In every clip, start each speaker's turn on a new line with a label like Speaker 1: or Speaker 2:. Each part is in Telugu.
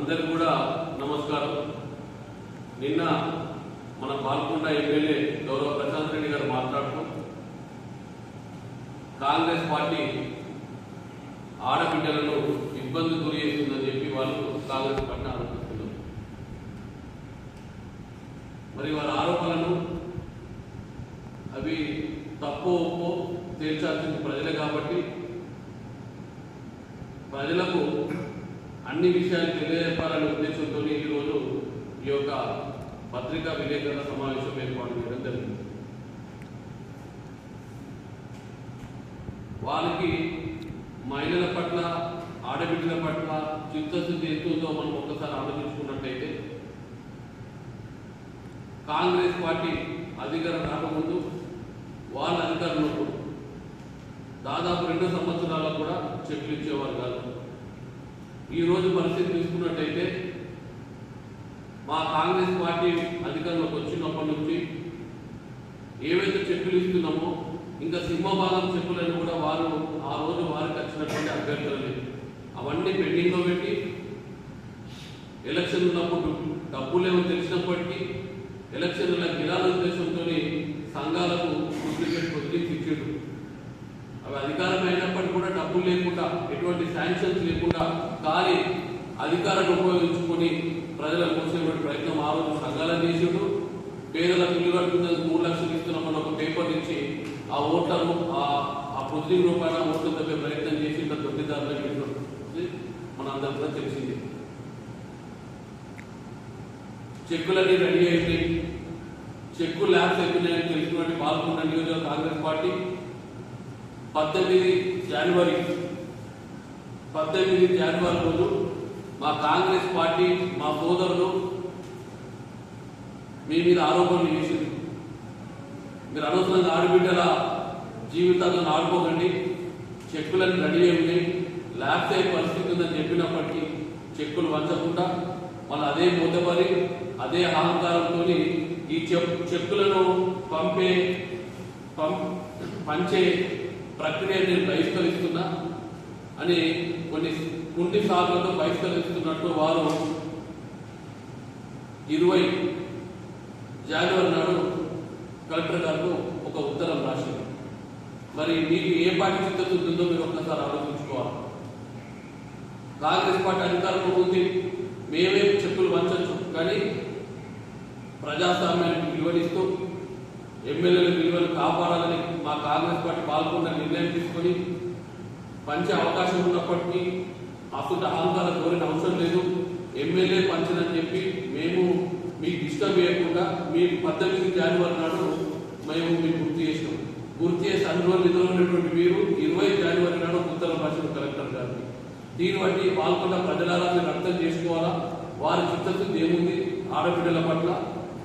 Speaker 1: అందరికి కూడా నమస్కారం. నిన్న మన పాల్కొండ ఎమ్మెల్యే గౌరవ ప్రశాంత్ రెడ్డి గారు మాట్లాడుతూ కాంగ్రెస్ పార్టీ ఆడబిడ్డలను ఇబ్బంది గురి చేస్తుందని చెప్పి వాళ్ళు కాంగ్రెస్ పార్టీ ఆరోపిస్తున్నారు. మరి వారి ఆరోపణలను అవి తప్పో ఒప్పు తేల్చాల్సింది ప్రజలే కాబట్టి ప్రజలకు అన్ని విషయాలు తెలియజెప్పాలనే ఉద్దేశంతో ఈరోజు ఈ యొక్క పత్రికా విలేకరుల సమావేశం ఏర్పాటు చేయడం జరిగింది. వాళ్ళకి మహిళల పట్ల ఆడబిడ్డల పట్ల చిత్తశుద్ధి ఎంతుందో మనం ఒక్కసారి ఆలోచించుకున్నట్టయితే కాంగ్రెస్ పార్టీ అధికారం రాకముందు వాళ్ళ అధికారంలో దాదాపు రెండు సంవత్సరాలకు కూడా చెట్లు ఇచ్చేవారు కాదు. ఈ రోజు పరిస్థితి తీసుకున్నట్టయితే మా కాంగ్రెస్ పార్టీ అధికారంలోకి వచ్చినప్పటి నుంచి ఏవైతే చెక్కులు ఇస్తున్నామో ఇంకా సింహభాగం చెక్కులను కూడా వారు ఆ రోజు వారికి వచ్చినటువంటి అభ్యర్థులని అవన్నీ పెండింగ్లో పెట్టి ఎలక్షన్ ఉన్నప్పుడు డబ్బులేమో తెలిసినప్పటికీ ఎలక్షన్ల గిరాల ఉద్దేశంతో సంఘాలకు డూప్లికేట్ కొద్దిగా ఇచ్చాడు అవి అధికారం అయినప్పటికీ కూడా డబ్బులు లేకుండా ఎటువంటి శాంక్షన్స్ లేకుండా కానీ అధికారాన్ని ఉపయోగించుకొని ప్రజలకు పోసేటువంటి ప్రయత్నం ఆ రోజు సంఘాలను చేసాడు పేదలకు ఇల్లు కట్టుకునేందుకు మూడు లక్షలు ఇస్తున్నామని ఒక పేపర్ ఇచ్చి ఆ ఓట్లను ఆ ఆ పొద్దు రూపాయల ఓట్లు తప్పే ప్రయత్నం చేసి ఇంత దొడ్డిదారులు చేసినట్టు మనందరం కూడా తెలిసింది. చెక్కులన్నీ రెడీ అయిపోయి చెక్కు ల్యాబ్స్ అయిపోయినాయని తెలిసినటువంటి పాల్గొన్న నియోజక కాంగ్రెస్ పార్టీ పద్దెనిమిది జనవరి పద్దెనిమిది జనవరి రోజు మా కాంగ్రెస్ పార్టీ మా సోదరులు మీ మీద ఆరోపణలు చేసింది. మీరు అనవసరంగా ఆడబిడ్డల జీవితాలను ఆడుకోకండి. చెక్కులను రెడీ అయ్యి ల్యాబ్స్ అయ్యే పరిస్థితి ఉందని చెప్పినప్పటికీ చెక్కులు వంచకుండా మళ్ళీ అదే మూతపడి అదే అహంకారంతో ఈ చెక్కులను పంపే పం పంచే ప్రక్రియ నేను బహిష్కరిస్తున్నా అని కొన్ని కుంటి సార్లతో బహిష్కరిస్తున్నట్టు వారు ఇరవై జనవరి నాడు కలెక్టర్ గారు ఒక ఉత్తరం రాశారు. మరి మీకు ఏ పార్టీ చిత్తశుద్ధి ఉందో మీరు ఒక్కసారి ఆలోచించుకోవాలి? కాంగ్రెస్ పార్టీ అధికారంలో ఉంది. మేమే చెప్పులు వంచచ్చు కానీ ప్రజాస్వామ్యానికి విలువనిస్తూ ఎమ్మెల్యేల విలువలు కాపాడాలని మా కాంగ్రెస్ పార్టీ పాల్గొన్న నిర్ణయం తీసుకొని పంచే అవకాశం ఉన్నప్పటికీ అసలు అహంకార కోరిన అవసరం లేదు. ఎమ్మెల్యే పంచనని చెప్పి మేము మీకు డిస్టర్బ్ చేయకుండా మీ పద్దెనిమిది జనవరి నాడు మేము మీకు గుర్తు చేసినాం. గుర్తు చేసి అన్ని రోజులు ఉన్నటువంటి మీరు ఇరవై జనవరి నాడు ఉత్తర రాసిన కలెక్టర్ గారికి దీన్ని బట్టి పాల్గొన్న ప్రజలారా మీరు అర్థం చేసుకోవాలా? వారి చిత్తశుద్ధి ఏముంది? ఆడబిడ్డల పట్ల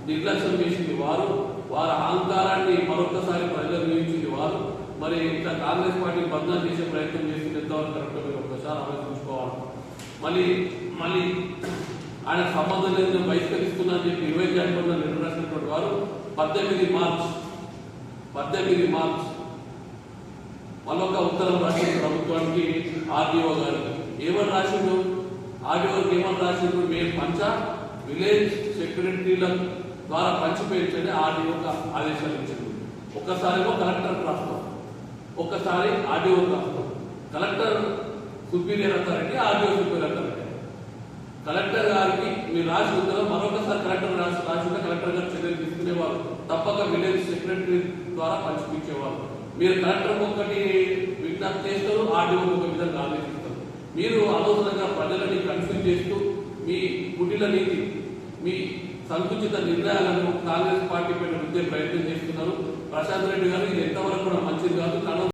Speaker 1: నిర్లక్ష్యం చేసింది వారు. వారి అహంకారాన్ని మరొకసారి ప్రజలు నియమించింది వారు. మరి ఇట్లా కాంగ్రెస్ పార్టీ బంధం చేసే ప్రయత్నం చేసింది ఎంతవరకు కరెక్ట్ మీరు ఒకసారి ఆలోచించుకోవాలి. మళ్ళీ మళ్ళీ ఆయన సంబంధం లేదు నేను బహిష్కరిస్తున్నా అని చెప్పి ఇరవై జనవరిలో నిర్వహిస్తున్నటువంటి వారు పద్దెనిమిది మార్చ్ పద్దెనిమిది మార్చ్ మళ్ళొక ఉత్తరం రాసిన ప్రభుత్వానికి ఆర్డీఓ గారు. ఏమని రాసిండు? ఆర్డీఓకి ఏమని రాసిండు? మేము పంచ విలేజ్ సెక్రటరీల ద్వారా పంచిపోయించండి ఆర్డీఓకి ఆదేశాలు ఇచ్చింది ఒక్కసారిగా కలెక్టర్ రాస్తాం ఒక్కసారి ఆర్డీఓ రాస్తాం collector superior authority RDO superior authority collector గారికి మీరు రాసి ఉత్తరం మరొకసారి కలెక్టర్ రాసి రాసి కలెక్టర్ గారు చర్యలు తీసుకునేవారు. తప్పక విలేజ్ సెక్రటరీ ద్వారా పంచిపించేవారు మీరు కలెక్టర్ ఒక్కటి విజ్ఞప్తి చేస్తారు ఆర్డీఓ ఒక విధంగా ఆలోచిస్తారు మీరు అనవసరంగా ప్రజలని కన్ఫ్యూజ్ చేస్తూ మీ కుటిల నీతి మీ సంకుచిత నిర్ణయాలను కాంగ్రెస్ పార్టీ పైన ప్రయత్నం చేస్తున్నారు. ప్రశాంత్ రెడ్డి గారు ఇది ఎంతవరకు కూడా మంచిది కాదు.